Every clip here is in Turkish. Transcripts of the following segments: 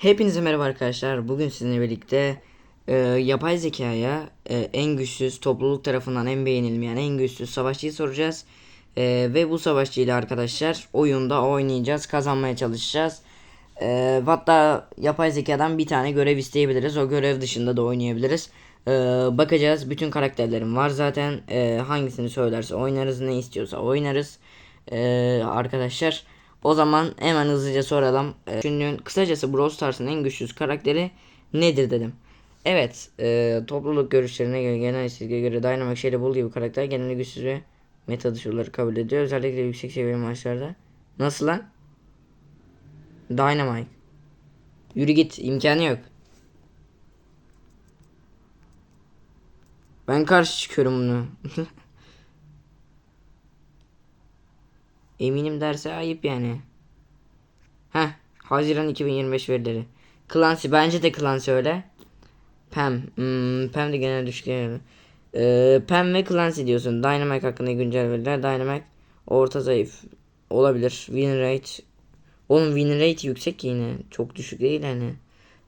Hepinize merhaba arkadaşlar. Bugün sizinle birlikte e, yapay zekaya e, en güçsüz topluluk tarafından en beğenilmeyen en güçsüz savaşçıyı soracağız. E, ve bu savaşçıyla arkadaşlar oyunda oynayacağız, kazanmaya çalışacağız. E, hatta yapay zekadan bir tane görev isteyebiliriz. O görev dışında da oynayabiliriz. E, bakacağız. Bütün karakterlerim var zaten. E, hangisini söylerse oynarız, ne istiyorsa oynarız. E, arkadaşlar. O zaman hemen hızlıca soralım. E, kısacası Brawl Stars'ın en güçsüz karakteri nedir dedim. Evet, e, topluluk görüşlerine göre genel istatistiğe göre Dynamite Shelly Bull gibi karakter genelde güçsüz ve meta dışıları kabul ediyor. Özellikle yüksek seviyeli maçlarda. Nasıl lan? Dynamite. Yürü git, imkanı yok. Ben karşı çıkıyorum bunu. Eminim derse ayıp yani. Heh. Haziran 2025 verileri. Clancy bence de Clancy öyle. Pam. Hmm, Pam de genel düşük yani. Ee, Pam ve Clancy diyorsun. Dynamite hakkında güncel veriler. Dynamite orta zayıf olabilir. Win rate. Oğlum win rate yüksek yine. Çok düşük değil hani.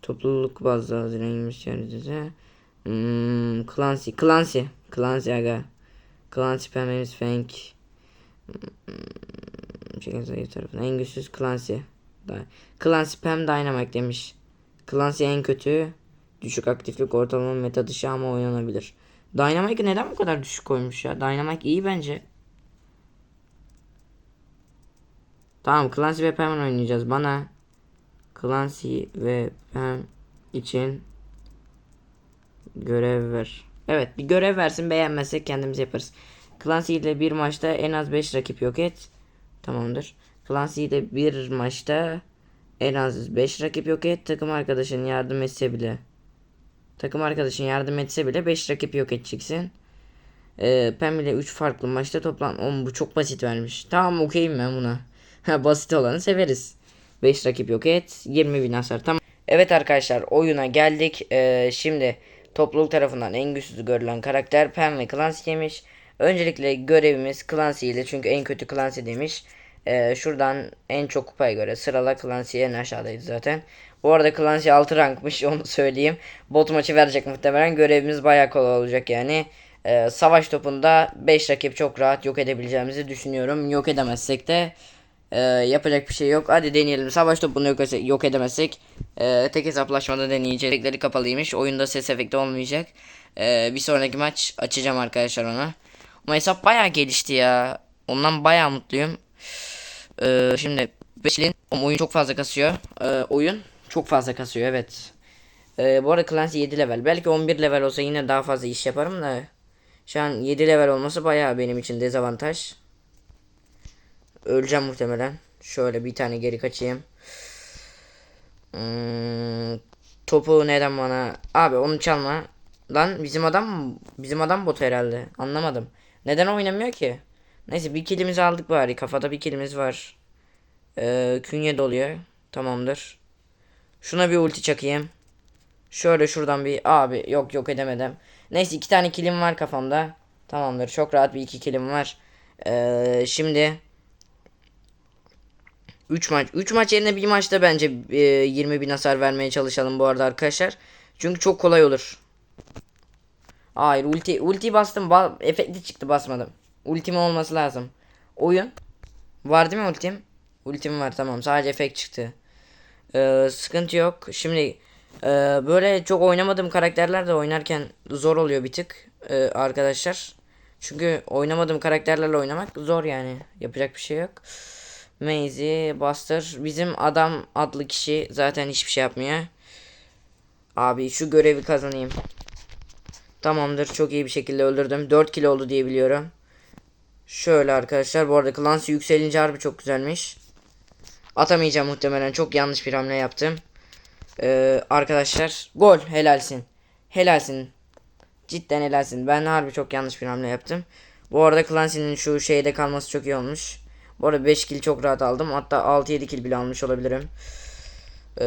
Topluluk bazlı Haziran 25 verileri. Hmm, Clancy. Clancy. Clancy aga. Clancy Pam Ems Fank. Çekin zayıf tarafına. En güçsüz Clancy. Clancy Pam Dynamite demiş. Clancy en kötü. Düşük aktiflik ortalama meta dışı ama oynanabilir. Dynamite neden bu kadar düşük koymuş ya? Dynamite iyi bence. Tamam Clancy ve Pam oynayacağız. Bana Clancy ve Pam için görev ver. Evet bir görev versin beğenmezsek kendimiz yaparız. Clancy ile bir maçta en az 5 rakip yok et. Tamamdır. Clancy ile bir maçta en az 5 rakip yok et. Takım arkadaşın yardım etse bile. Takım arkadaşın yardım etse bile 5 rakip yok edeceksin. Ee, Pam ile 3 farklı maçta toplam. Oğlum bu çok basit vermiş. Tamam okeyim ben buna. Basit olanı severiz. 5 rakip yok et. 20 bin hasar. Tamam. Evet arkadaşlar oyuna geldik. Ee, şimdi topluluk tarafından en güçsüz görülen karakter Pam ve Clancy'ymiş. Öncelikle görevimiz Clancy ile çünkü en kötü Clancy demiş. Ee, şuradan en çok kupaya göre sırala Clancy en aşağıdaydı zaten. Bu arada Clancy 6 rankmış onu söyleyeyim. Bot maçı verecek muhtemelen. Görevimiz bayağı kolay olacak yani. Ee, savaş topunda 5 rakip çok rahat yok edebileceğimizi düşünüyorum. Yok edemezsek de ee, yapacak bir şey yok. Hadi deneyelim. Savaş topunu yok, yok edemezsek ee, tek hesaplaşmada deneyeceğiz. Efektleri kapalıymış. Oyunda ses efekti olmayacak. Ee, bir sonraki maç açacağım arkadaşlar ona. Ama hesap bayağı gelişti ya. Ondan bayağı mutluyum. Ee, şimdi Beşil'in oyun çok fazla kasıyor. Ee, oyun çok fazla kasıyor evet. Ee, bu arada Clancy 7 level. Belki 11 level olsa yine daha fazla iş yaparım da. Şu an 7 level olması bayağı benim için dezavantaj. Öleceğim muhtemelen. Şöyle bir tane geri kaçayım. Hmm, topu neden bana? Abi onu çalma. Lan bizim adam bizim adam bot herhalde. Anlamadım. Neden oynamıyor ki? Neyse bir kilimizi aldık bari. Kafada bir kilimiz var. Ee, künye doluyor. Tamamdır. Şuna bir ulti çakayım. Şöyle şuradan bir abi yok yok edemedim. Neyse iki tane kilim var kafamda. Tamamdır. Çok rahat bir iki kilim var. Ee, şimdi 3 maç. 3 maç yerine bir maçta bence e, 20 bin hasar vermeye çalışalım bu arada arkadaşlar. Çünkü çok kolay olur. Hayır ulti ulti bastım. Ba efekti çıktı basmadım. Ultim olması lazım. Oyun. Var değil mi ultim? Ultim var tamam. Sadece efekt çıktı. Ee, sıkıntı yok. Şimdi e, böyle çok oynamadığım karakterler de oynarken zor oluyor bir tık e, arkadaşlar. Çünkü oynamadığım karakterlerle oynamak zor yani. Yapacak bir şey yok. Maisie, Buster. Bizim adam adlı kişi zaten hiçbir şey yapmıyor. Abi şu görevi kazanayım. Tamamdır. Çok iyi bir şekilde öldürdüm. 4 kilo oldu diye biliyorum. Şöyle arkadaşlar. Bu arada Clancy yükselince harbi çok güzelmiş. Atamayacağım muhtemelen. Çok yanlış bir hamle yaptım. Ee, arkadaşlar. Gol. Helalsin. Helalsin. Cidden helalsin. Ben harbi çok yanlış bir hamle yaptım. Bu arada Clancy'nin şu şeyde kalması çok iyi olmuş. Bu arada 5 kill çok rahat aldım. Hatta 6-7 kill bile almış olabilirim. Ee,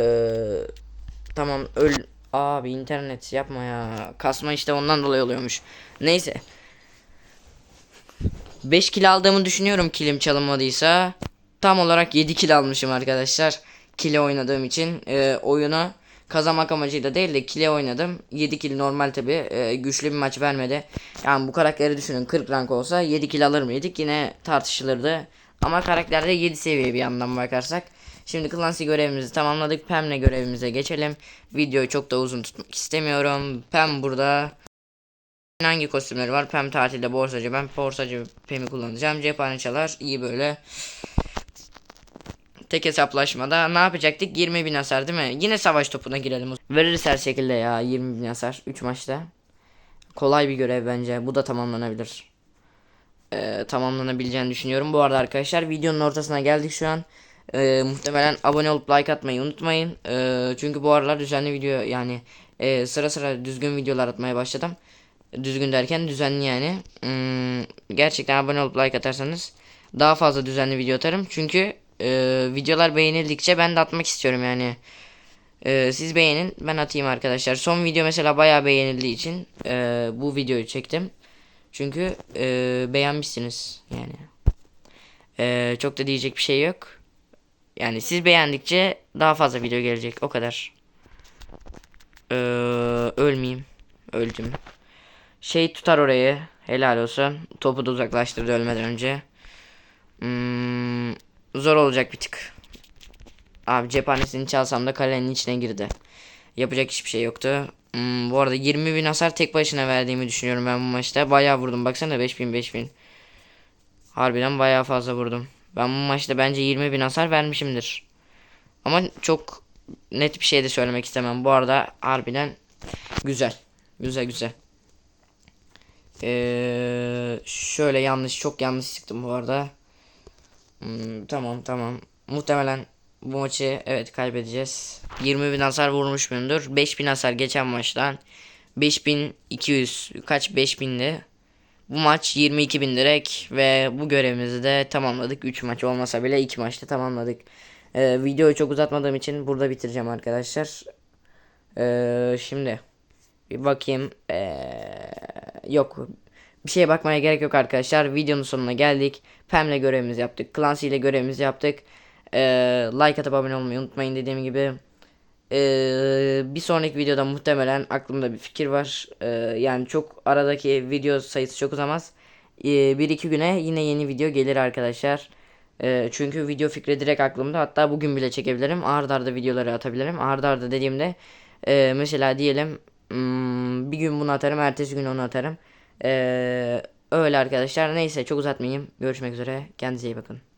tamam öl... Abi internet yapma ya. Kasma işte ondan dolayı oluyormuş. Neyse. 5 kill aldığımı düşünüyorum kilim çalınmadıysa. Tam olarak 7 kill almışım arkadaşlar. kile oynadığım için e, oyunu kazanmak amacıyla değil de kile oynadım. 7 kill normal tabi güçlü bir maç vermedi. Yani bu karakteri düşünün 40 rank olsa 7 kill alır mıydık yine tartışılırdı. Ama karakterde 7 seviye bir yandan bakarsak. Şimdi Clancy görevimizi tamamladık. Pam'le görevimize geçelim. Videoyu çok da uzun tutmak istemiyorum. Pam burada. Hangi kostümleri var? Pam tatilde borsacı. Ben borsacı Pam'i kullanacağım. Cephane çalar. iyi böyle. Tek hesaplaşmada ne yapacaktık? 20 bin hasar değil mi? Yine savaş topuna girelim. Veririz her şekilde ya 20 bin hasar 3 maçta. Kolay bir görev bence. Bu da tamamlanabilir. Ee, tamamlanabileceğini düşünüyorum. Bu arada arkadaşlar videonun ortasına geldik şu an. Ee, muhtemelen abone olup like atmayı unutmayın. Ee, çünkü bu aralar düzenli video yani e, sıra sıra düzgün videolar atmaya başladım. Düzgün derken düzenli yani. Hmm, gerçekten abone olup like atarsanız daha fazla düzenli video atarım. Çünkü e, videolar beğenildikçe ben de atmak istiyorum yani. E, siz beğenin ben atayım arkadaşlar. Son video mesela bayağı beğenildiği için e, bu videoyu çektim. Çünkü e, beğenmişsiniz yani. E, çok da diyecek bir şey yok. Yani siz beğendikçe daha fazla video gelecek o kadar. E, ölmeyeyim. Öldüm. Şey tutar orayı. Helal olsun. Topu da uzaklaştırdı ölmeden önce. Hmm, zor olacak bir tık. Abi cephanesini çalsam da kalenin içine girdi. Yapacak hiçbir şey yoktu. Hmm, bu arada 20 bin hasar tek başına verdiğimi düşünüyorum ben bu maçta. Bayağı vurdum. Baksana 5000 5000. Harbiden bayağı fazla vurdum. Ben bu maçta bence 20 bin hasar vermişimdir. Ama çok net bir şey de söylemek istemem. Bu arada harbiden güzel. Güzel güzel. Ee, şöyle yanlış çok yanlış çıktım bu arada. Hmm, tamam tamam. Muhtemelen bu maçı evet kaybedeceğiz. 20 bin hasar vurmuş muyumdur? 5000 hasar geçen maçtan. 5200 kaç 5000'di. Bu maç 22 bin direkt ve bu görevimizi de tamamladık. 3 maç olmasa bile 2 maçta tamamladık. Ee, videoyu çok uzatmadığım için burada bitireceğim arkadaşlar. Ee, şimdi bir bakayım. Ee, yok. Bir şeye bakmaya gerek yok arkadaşlar. Videonun sonuna geldik. Pam'le görevimizi yaptık. Clancy ile görevimizi yaptık. Ee, like atıp abone olmayı unutmayın dediğim gibi. Ee, bir sonraki videoda muhtemelen aklımda bir fikir var. Ee, yani çok aradaki video sayısı çok uzamaz. Ee, bir iki güne yine yeni video gelir arkadaşlar. Ee, çünkü video fikri direkt aklımda. Hatta bugün bile çekebilirim. Arda arda videoları atabilirim. Arda arda dediğimde e, mesela diyelim hmm, bir gün bunu atarım. Ertesi gün onu atarım. Ee, öyle arkadaşlar. Neyse çok uzatmayayım. Görüşmek üzere. Kendinize iyi bakın.